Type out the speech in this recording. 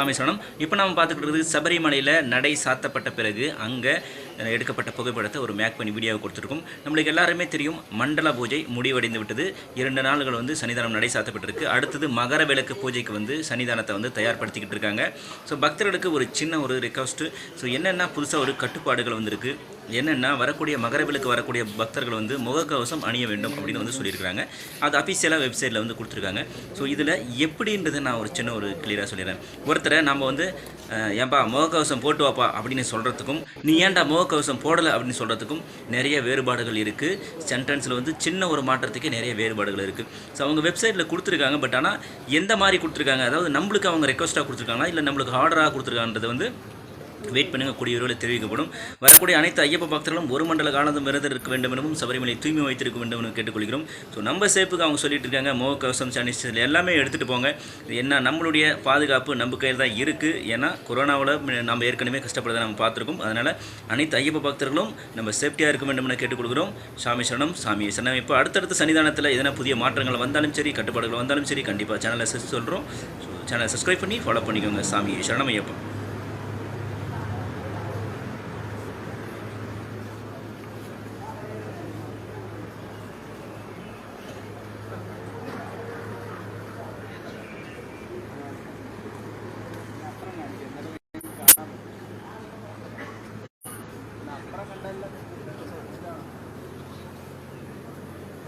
ராமேஸ்வரம் இப்போ நம்ம பார்த்துக்கிட்டு இருக்கிறது சபரிமலையில் நடை சாத்தப்பட்ட பிறகு அங்கே எடுக்கப்பட்ட புகைப்படத்தை ஒரு மேக் பண்ணி வீடியோவை கொடுத்துருக்கோம். நம்மளுக்கு எல்லாருமே தெரியும் மண்டல பூஜை முடிவடைந்து விட்டது. இரண்டு நாள்கள் வந்து சன்னிதானம் நடை சாத்தப்பட்டிருக்கு. அடுத்தது மகர விளக்கு பூஜைக்கு வந்து சன்னிதானத்தை வந்து தயார்படுத்திக்கிட்டு இருக்காங்க. ஸோ பக்தர்களுக்கு ஒரு சின்ன ஒரு ரெக்வஸ்ட்டு ஸோ என்னென்ன புதுசாக ஒரு கட்டுப்பாடுகள் வந்திருக்கு? என்னென்னா வரக்கூடிய மகரவிலுக்கு வரக்கூடிய பக்தர்கள் வந்து முகக்கவசம் அணிய வேண்டும் அப்படின்னு வந்து சொல்லியிருக்காங்க அது அஃபிஷியலாக வெப்சைட்டில் வந்து கொடுத்துருக்காங்க. ஸோ இதில் எப்படின்றதை நான் ஒரு சின்ன ஒரு கிளியராக சொல்லிடுறேன். ஒருத்தரை நம்ம வந்து ஏன்பா முகக்கவசம் போட்டு வாப்பா அப்படின்னு சொல்கிறதுக்கும் நீ ஏன்டா முகக்கவசம் போடலை அப்படின்னு சொல்கிறதுக்கும் நிறைய வேறுபாடுகள் இருக்குது சென்டென்ஸில் வந்து சின்ன ஒரு மாற்றத்துக்கே நிறைய வேறுபாடுகள் இருக்குது ஸோ அவங்க வெப்சைட்டில் கொடுத்துருக்காங்க பட் ஆனால் எந்த மாதிரி கொடுத்துருக்காங்க? அதாவது நம்மளுக்கு அவங்க ரெக்வஸ்ட்டாக கொடுத்துருக்காங்களா? இல்லை நம்மளுக்கு ஆர்டராக கொடுத்துருக்காங்கன்றது வந்து வெயிட் பண்ணுங்க கூடிய விரைவில் தெரிவிக்கப்படும். வரக்கூடிய அனைத்து ஐயப்ப பக்தர்களும் ஒரு மண்டல காலம் விரதம் இருக்க வேண்டும் எனவும் சபரிமலை தூய்மை வைத்திருக்க வேண்டும் என்று கேட்டுக்கொள்கிறோம். ஸோ நம்ம சேஃபுக்கு அவங்க சொல்லிட்டு இருக்காங்க முகக்கவசம் சானிஸ்டர் எல்லாமே எடுத்துகிட்டு போங்க. என்ன நம்மளுடைய பாதுகாப்பு நம்ம கையில் தான் இருக்குது ஏன்னா கொரோனாவில் நம்ம ஏற்கனவே கஷ்டப்படுறதை நம்ம பார்த்துருக்கோம். அதனால் அனைத்து ஐயப்ப பக்தர்களும் நம்ம சேஃப்டியாக இருக்க வேண்டும் என கேட்டுக்கொள்கிறோம். சாமி சரணம் சாமி சரணம். இப்போ அடுத்தடுத்த சன்னிதானத்தில் எதனா புதிய மாற்றங்கள் வந்தாலும் சரி கட்டுப்பாடுகள் வந்தாலும் சரி கண்டிப்பாக சேனலை சொல்கிறோம் சேனலை சப்ஸ்கிரைப் பண்ணி ஃபாலோ பண்ணிக்கோங்க. சாமி சரணம் ஐயப்பன்